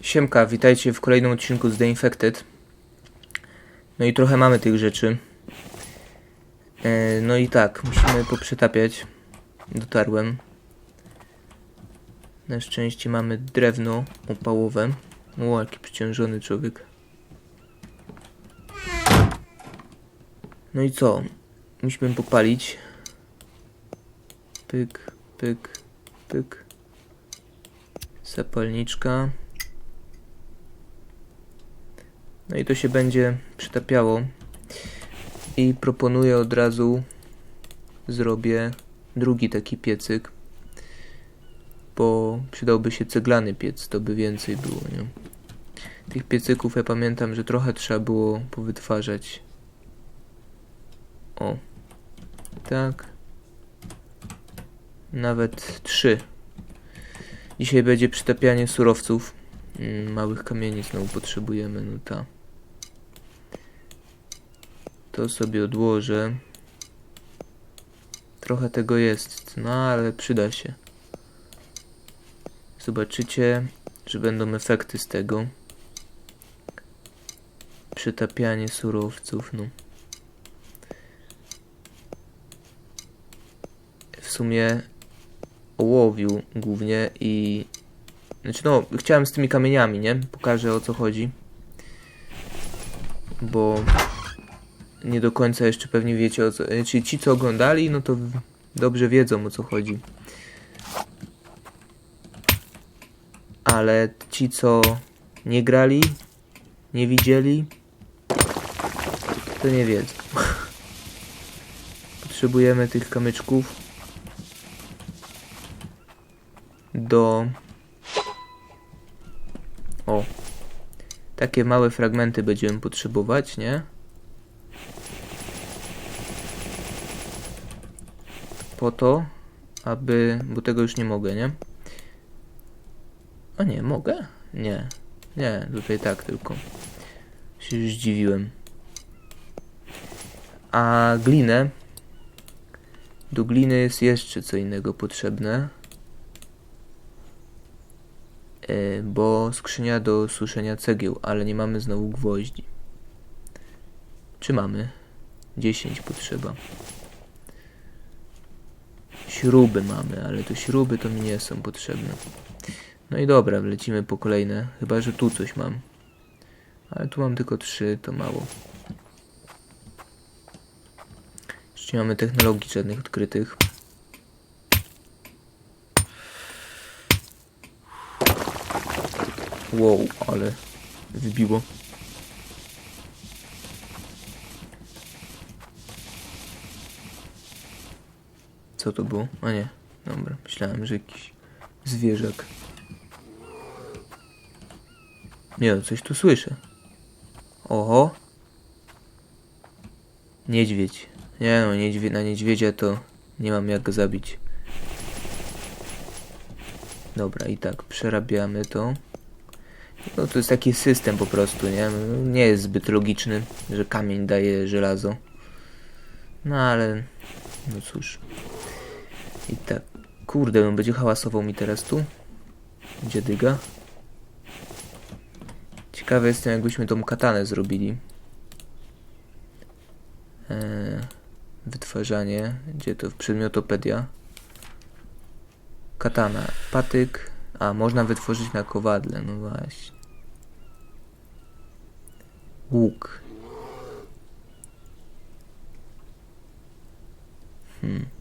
Siemka, witajcie w kolejnym odcinku z The Infected. No i trochę mamy tych rzeczy. E, no i tak, musimy poprzetapiać. Dotarłem. Na szczęście mamy drewno opałowe. O, jaki człowiek. No i co? Musimy popalić. Pyk, pyk, pyk. Zapalniczka. No i to się będzie przytapiało. I proponuję od razu zrobię drugi taki piecyk. Bo przydałby się ceglany piec, to by więcej było, nie? Tych piecyków ja pamiętam, że trochę trzeba było powytwarzać. O. Tak. Nawet trzy. Dzisiaj będzie przytapianie surowców. Mm, Małych kamieni znowu potrzebujemy, no ta. To sobie odłożę. Trochę tego jest, no ale przyda się. Zobaczycie, że będą efekty z tego. Przytapianie surowców, no. W sumie ołowiu głównie i znaczy no, chciałem z tymi kamieniami, nie? Pokażę o co chodzi. Bo nie do końca jeszcze pewnie wiecie o co. Czyli ci co oglądali, no to dobrze wiedzą o co chodzi. Ale ci co nie grali, nie widzieli, to nie wiedzą. Potrzebujemy tych kamyczków do o. Takie małe fragmenty będziemy potrzebować, nie? Po to, aby... Bo tego już nie mogę, nie? A nie, mogę? Nie. Nie, tutaj tak tylko. Się już zdziwiłem. A glinę... Do gliny jest jeszcze co innego potrzebne. E, bo skrzynia do suszenia cegieł, ale nie mamy znowu gwoździ. Czy mamy? 10 potrzeba. Śruby mamy, ale to śruby to mi nie są potrzebne. No i dobra, lecimy po kolejne. Chyba, że tu coś mam. Ale tu mam tylko 3, to mało. Jeszcze nie mamy technologii żadnych odkrytych. Wow, ale wybiło. Co to było? A nie, dobra, myślałem, że jakiś zwierzak. Nie, no, coś tu słyszę. Oho. Niedźwiedź. Nie no, niedźwie na niedźwiedzia to nie mam jak go zabić. Dobra, i tak, przerabiamy to. No to jest taki system po prostu, nie? Nie jest zbyt logiczny, że kamień daje żelazo. No ale, no cóż. I tak, kurde, on będzie hałasował mi teraz tu. Gdzie dyga? Ciekawy jestem, jakbyśmy tą katanę zrobili. Eee, wytwarzanie, gdzie to? Przedmiotopedia. Katana, patyk. A, można wytworzyć na kowadle, no właśnie. Łuk. Hmm.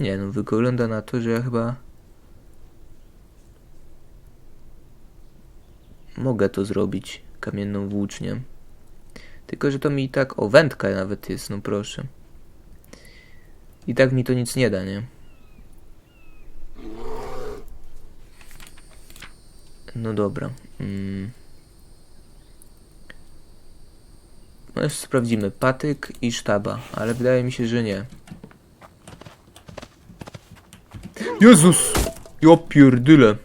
Nie no, wygląda na to, że ja chyba mogę to zrobić kamienną włócznią. Tylko, że to mi i tak... O, wędka nawet jest, no proszę. I tak mi to nic nie da, nie? No dobra. Mm. No jeszcze sprawdzimy. Patyk i sztaba, ale wydaje mi się, że nie. Jezus! Ja pierdyle.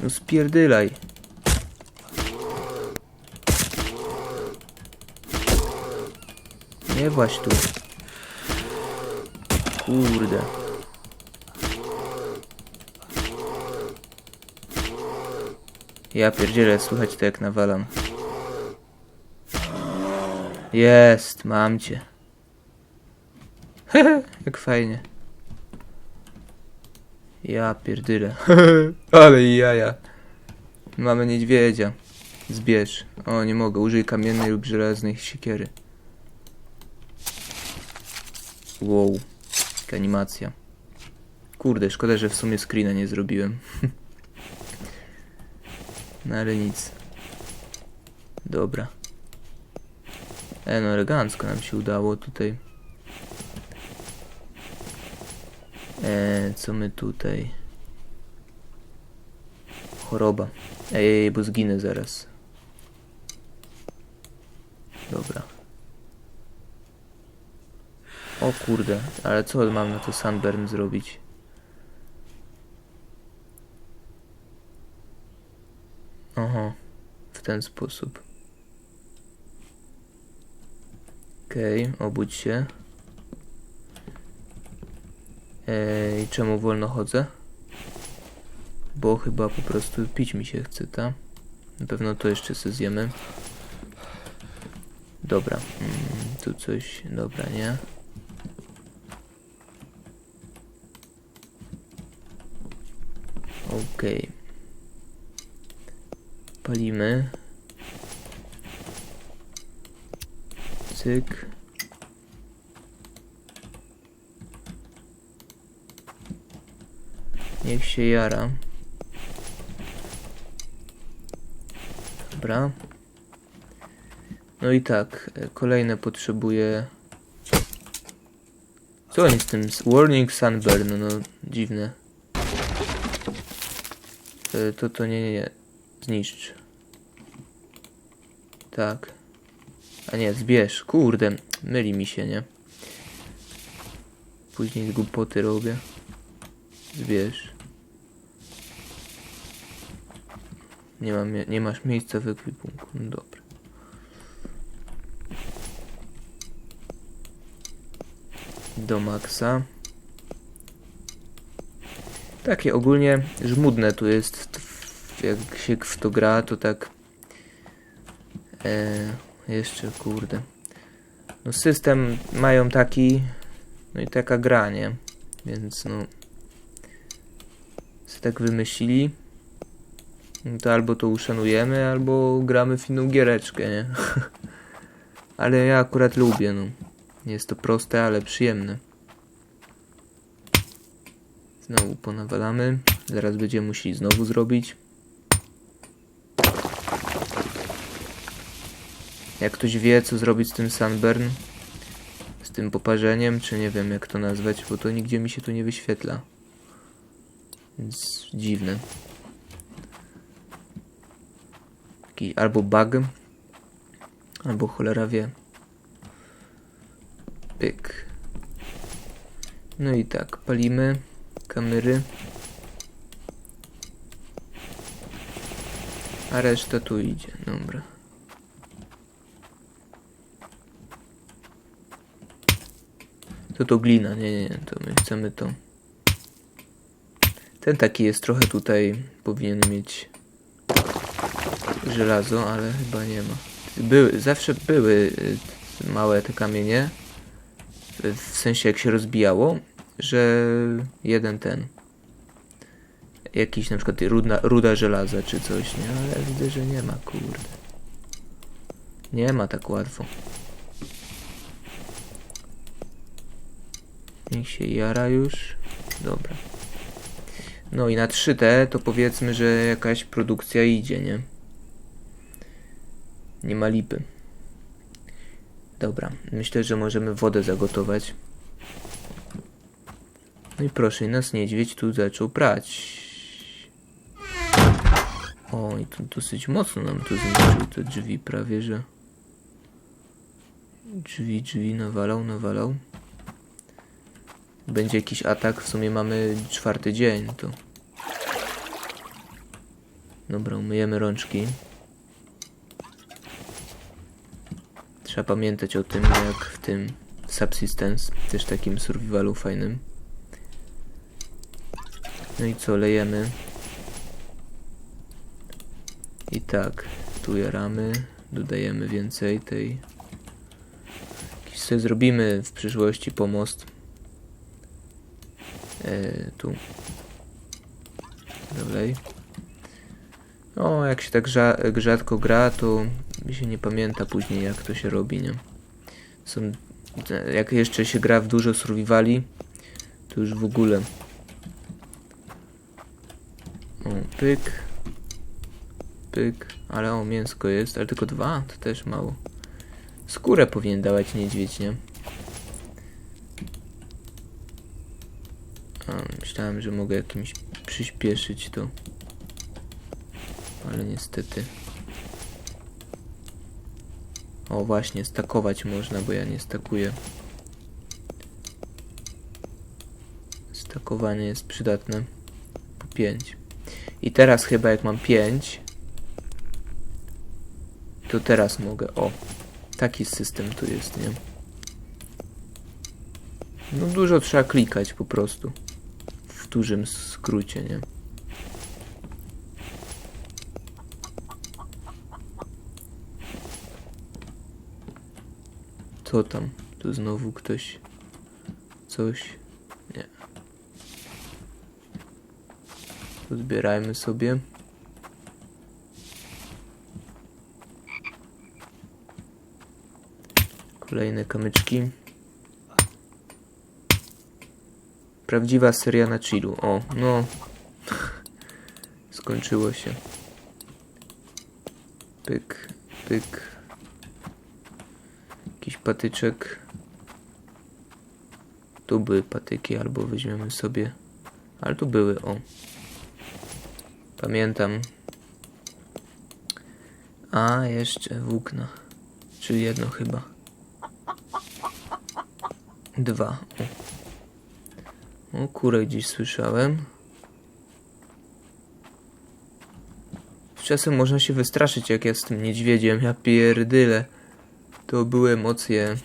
No spierdylaj. Nie właśnie tu. Kurde. Ja pierdzielę, słychać to jak nawalam. Jest, mam cię. Jak fajnie. Ja pierdyle. Ale jaja. Mamy niedźwiedzia. Zbierz. O, nie mogę. Użyj kamiennej lub żelaznej siekiery. Wow. Jaka animacja. Kurde, szkoda, że w sumie screena nie zrobiłem. no ale nic. Dobra. E, no elegancko nam się udało tutaj. E, co my tutaj? Choroba. Ej, bo zginę zaraz. Dobra. O kurde, ale co mam na to sunburn zrobić? Aha, w ten sposób. Okej, obudź się. Ej, czemu wolno chodzę? Bo chyba po prostu pić mi się chce, ta? Na pewno to jeszcze sobie zjemy. Dobra, mm, tu coś, dobra, nie? Okej. Palimy. Cyk. Niech się jara. Dobra. No i tak, e, kolejne potrzebuję. Co oni z tym? Warning Sunburn, no dziwne. E, To to nie, nie, nie. Zniszcz. Tak. A nie, zbierz. Kurde, myli mi się, nie? Później głupoty robię. Zbierz. Nie, mam, nie masz miejsca w ekwipunku. No dobra. Do maksa. Takie ogólnie żmudne tu jest. Jak się w to gra, to tak. E, jeszcze kurde. No system mają taki. No i taka gra, nie? Więc no. Se tak wymyślili. No to albo to uszanujemy, albo gramy w inną giereczkę, nie? ale ja akurat lubię, no. Jest to proste, ale przyjemne. Znowu ponawalamy. Zaraz będziemy musieli znowu zrobić. Jak ktoś wie, co zrobić z tym sunburn, z tym poparzeniem, czy nie wiem jak to nazwać, bo to nigdzie mi się tu nie wyświetla. Więc dziwne. Albo bug, albo cholera wie. Pyk. No i tak, palimy kamery. A reszta tu idzie, dobra. To to glina, nie, nie, nie, to my chcemy to. Ten taki jest trochę tutaj, powinien mieć żelazo, ale chyba nie ma. Były, zawsze były y, małe te kamienie, w sensie jak się rozbijało, że jeden ten, jakiś na przykład ruda, ruda żelaza czy coś, nie? Ale widzę, że nie ma, kurde. Nie ma tak łatwo. Niech się jara już. Dobra. No i na 3T to powiedzmy, że jakaś produkcja idzie, nie? Nie ma lipy. Dobra, myślę, że możemy wodę zagotować. No i proszę, nas niedźwiedź tu zaczął prać. O, i tu dosyć mocno nam tu zniszczył te drzwi, prawie że. Drzwi, drzwi, nawalał, nawalał. Będzie jakiś atak, w sumie mamy czwarty dzień, to. Dobra, umyjemy rączki. Trzeba pamiętać o tym, jak w tym Subsistence, też takim survivalu fajnym. No i co, lejemy. I tak, tu jaramy, dodajemy więcej tej. Jakiś sobie zrobimy w przyszłości pomost. E, tu. Dalej. O, jak się tak rza- rzadko gra, to mi się nie pamięta później jak to się robi, nie? Są, jak jeszcze się gra w dużo survivali, to już w ogóle. O, pyk. Pyk. Ale o, mięsko jest, ale tylko dwa, to też mało. Skórę powinien dawać niedźwiedź, nie? A, myślałem, że mogę jakimś przyspieszyć to. Ale niestety. O właśnie, stakować można, bo ja nie stakuję. Stakowanie jest przydatne. Po 5. I teraz chyba jak mam 5, to teraz mogę. O, taki system tu jest, nie? No dużo trzeba klikać po prostu. W dużym skrócie, nie? Co tam? Tu znowu ktoś coś. Nie. Zbierajmy sobie. Kolejne kamyczki. Prawdziwa seria na chillu. O, no. Skończyło się. Pyk, pyk. Jakiś patyczek. Tu były patyki, albo weźmiemy sobie. Ale tu były, o. Pamiętam. A, jeszcze włókna. Czy jedno chyba. Dwa. O, o kurę gdzieś słyszałem. Czasem można się wystraszyć, jak ja z tym niedźwiedziem. Ja pierdyle. To były emocje.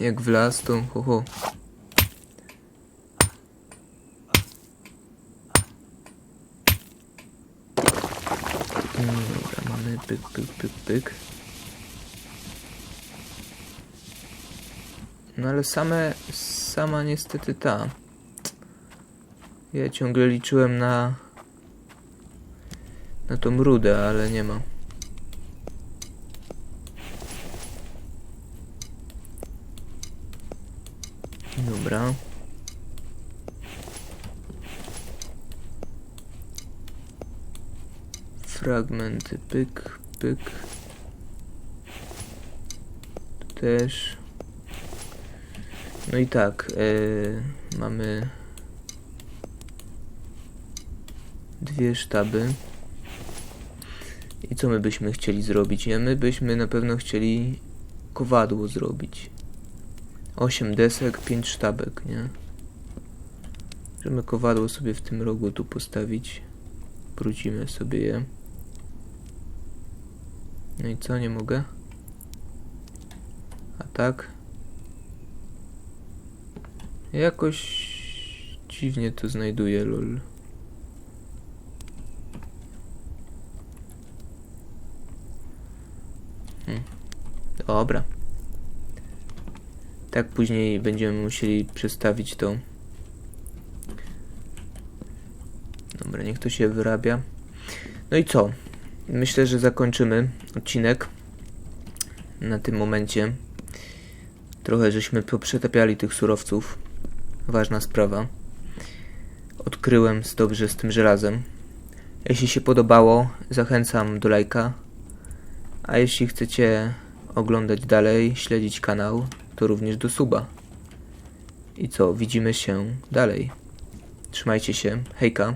Jak w las, to ho, ho. Mm, Dobra, mamy pyk, pyk, pyk, pyk. No ale same, sama niestety ta. Ja ciągle liczyłem na na tą rudę, ale nie ma. Dobra. Fragmenty, pyk, pyk. Tu też. No i tak, e, mamy dwie sztaby. I co my byśmy chcieli zrobić? Nie, my byśmy na pewno chcieli kowadło zrobić. 8 desek, 5 sztabek, nie? Możemy kowadło sobie w tym rogu tu postawić. Wrócimy sobie je. No i co, nie mogę? A tak? Jakoś dziwnie to znajduję, lol. Hmm. Dobra. Tak później będziemy musieli przestawić to. Dobra, niech to się wyrabia. No i co? Myślę, że zakończymy odcinek na tym momencie. Trochę żeśmy poprzetapiali tych surowców. Ważna sprawa. Odkryłem dobrze z tym żelazem. Jeśli się podobało, zachęcam do lajka. A jeśli chcecie oglądać dalej, śledzić kanał, to również do suba. I co, widzimy się dalej. Trzymajcie się, hejka.